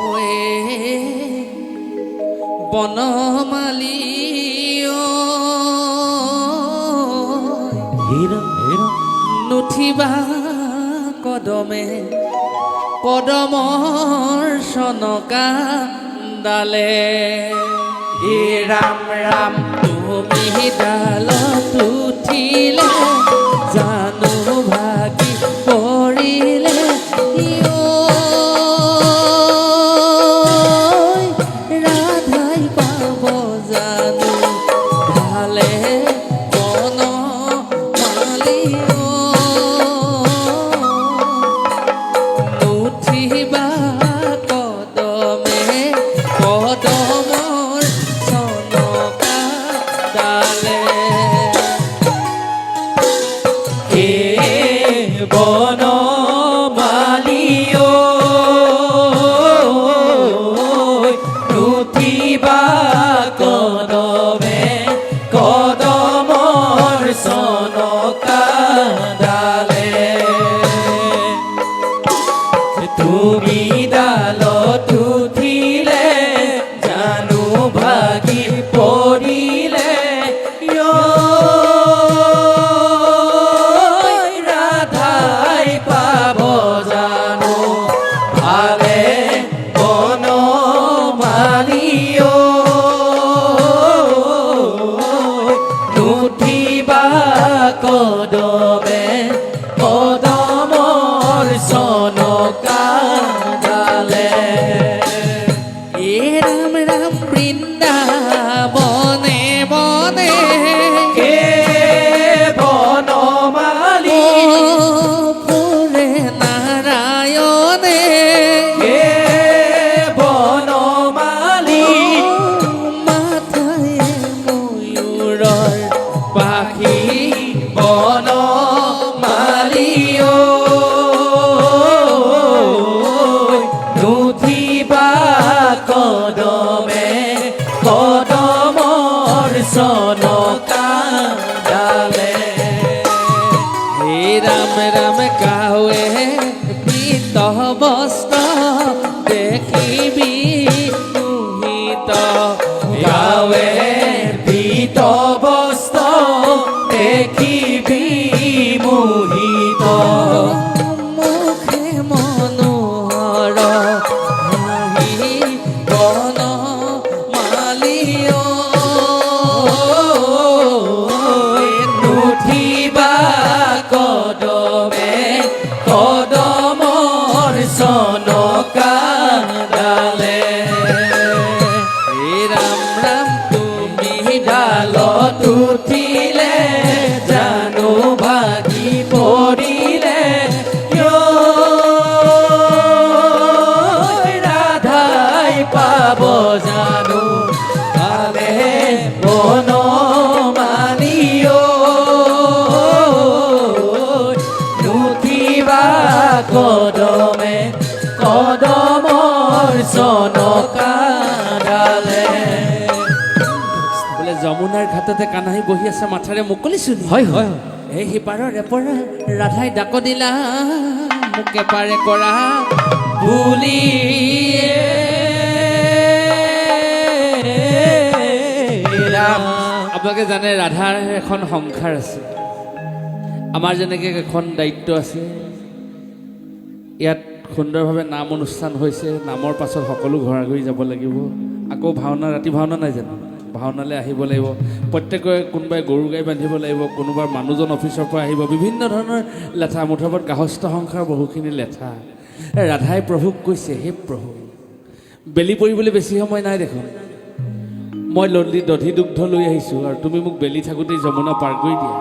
Way বনমালী নুঠিবা কদমে পদমৰ চনকা ডালে। হে ৰাম ৰাম তুমি ডালত উঠিলে তুমি So. ঘাটতে কানাহী বহি আছে মাথাৰে মুকলি চুলি। হয় হয়। এই সিপাৰৰ এপৰা ৰাধাই ডাক দিলা মোকে পাৰে কৰা বুলি আপোনালোকে জানে ৰাধাৰ এখন সংসাৰ আছে। আমাৰ যেনেকৈ এখন দায়িত্ব আছে ইয়াত সুন্দৰভাৱে নাম অনুষ্ঠান হৈছে নামৰ পাছত সকলো ঘৰা ঘৰি যাব লাগিব। আকৌ ভাওনা ৰাতি ভাওনা নাই জানো? ভাওনালৈ আহিব লাগিব। প্ৰত্যেকৰে কোনোবাই গৰু গাই বান্ধিব লাগিব কোনোবাৰ মানুহজন অফিচৰ পৰা আহিব। বিভিন্ন ধৰণৰ লেঠা মুঠৰ গাহস্থ সংসাৰ বহুখিনি লেঠা। ৰাধাই প্ৰভুক কৈছে হে প্ৰভু বেলি পৰিবলৈ বেছি সময় নাই দেখোন। মই লণ্ডি দধি দুগ্ধ লৈ আহিছোঁ আৰু তুমি মোক বেলি থাকোঁতেই যমুনা পাৰ কৰি দিয়া।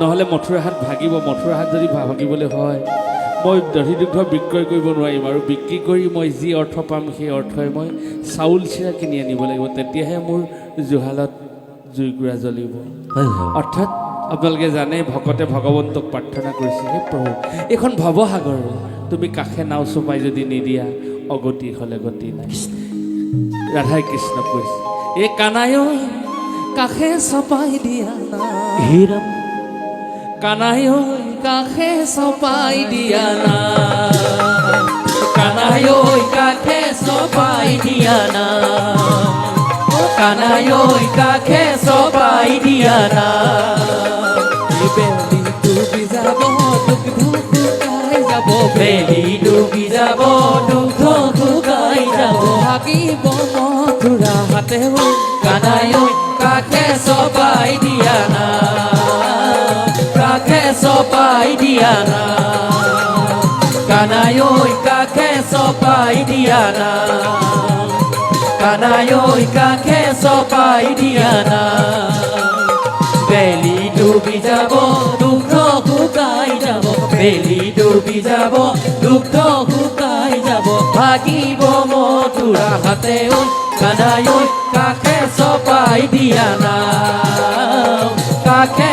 নহ'লে মথুৰা হাত ভাগিব মথুৰা হাত যদি ভাগিবলৈ হয় মই দধি দুগ্ধ বিক্ৰয় কৰিব নোৱাৰিম আৰু বিক্ৰী কৰি মই যি অৰ্থ পাম সেই অৰ্থই মই চাউল চিৰা কিনি আনিব লাগিব। তেতিয়াহে মোৰ জুহালত জুইকুৰা জ্বলিব। অৰ্থাৎ আপোনালোকে জানে ভকতে ভগৱন্তক প্ৰাৰ্থনা কৰিছে হে প্ৰভু এইখন ভৱসাগৰ তুমি কাষে নাও চপাই যদি নিদিয়া অগতি হ'লে গতি নাই। ৰাধাই কৃষ্ণক কৈছে এই কানাই কাষে চপাই দিয়া না। কানাই ঐ, কাষে চপাই দিয়া না। কানাই ঐ কাষে চপাই দিয়া না। কানাই ঐ কাষে চপাই দিয়া না। বেলি ডুবি যাব দুখ শুকাই যাব। বেলি ডুবি যাব দুখ শুকাই যাব। ভাগিব মথুৰা হাতে চপাই দিয়া না কানাই ঐ কাষে চপাই দিয়া না কানাই ঐ কাষে চপাই দিয়া না বেলি ডুবি যাব দুখ শুকাই যাব বেলি ডুবি যাব দুখ শুকাই যাব ভাগিব মথুৰা হাতে ঐ কানাই ঐ কাষে চপাই দিয়া না কাষে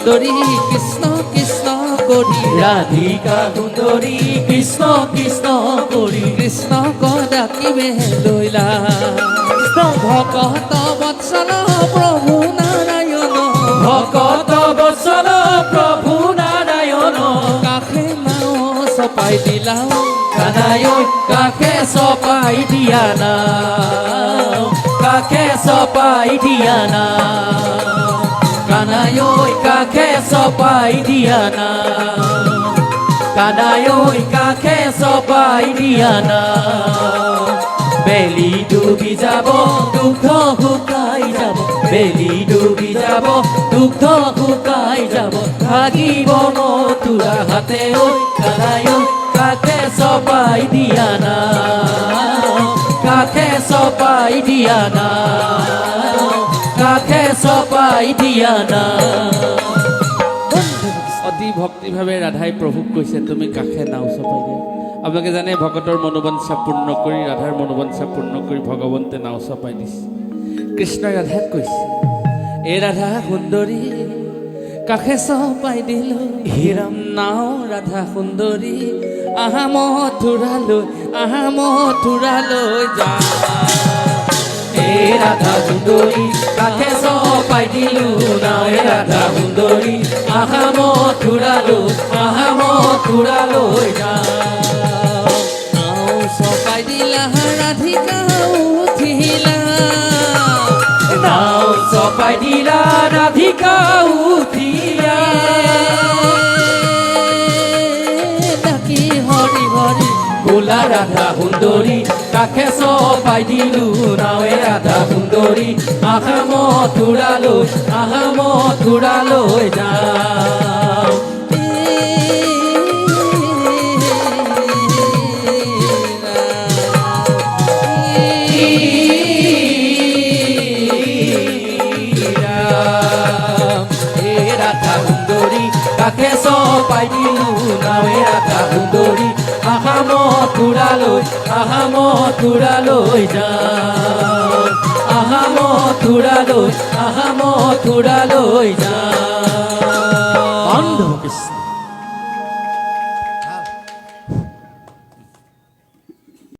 সুন্দৰী কৃষ্ণ কৃষ্ণ কৰি ৰাধিকা সুন্দৰী কৃষ্ণ কৃষ্ণ কৰি কৃষ্ণ কদাকিবে কৃষ্ণ ভকত বৎসল প্ৰভু নাৰায়ণ ভকত বচন প্ৰভু নাৰায়ণ কাষে নাও চপাই দিলা। কানাই ঐ কাষে চপাই দিয়া না কাষে চপাই দিয়া না কানাই ঐ কাষে চপাই দিয়া না কাষে চপাই দিয়া না বেলি ডুবি যাব দুগ্ধ শুকাই যাব বেলি ডুবি যাব দুগ্ধ শুকাই যাব ভাগিব মথুৰা হাতে কানাই ঐ কাষে চপাই দিয়া না কাষে চপাই দিয়া না দিয়া না। অতি ভক্তিভাৱে ৰাধাই প্ৰভুক কৈছে, তুমি কাষে নাও চপাই দিয়া আপোনালোকে জানে, ভকতৰ মনোবাঞ্ছা পূৰ্ণ কৰি, ৰাধাৰ মনোবাঞ্ছা পূৰ্ণ কৰি ভগৱন্তে নাও চপাই দিছে। কৃষ্ণই ৰাধাক কৈছে, এ ৰাধা সুন্দৰী, কাষে চপাই দিলো। হিৰাম নাও ৰাধা সুন্দৰী, আহা মথুৰালৈ আহা মথুৰালৈ যা। রাধা সুন্দরী কাকে সপাই দিলু না রাধা সুন্দরী। আহা মথুরালো আহা মথুরালো চপাই দিলা ৰাধিকা উঠিলা। সপাই দিলা রাধিকা গোলা রাধা সুন্দরী কাকে সপাই দিলু না এ রাধা সুন্দরী। আহা মথুরালো আহা মথুরালো যা রাধা সুন্দরী কাকে সপাই দিলু আহা মথুৰালৈ যা আহা মথুৰালৈ আহা মথুৰালৈ যা অন্ধ কৃষ্ণ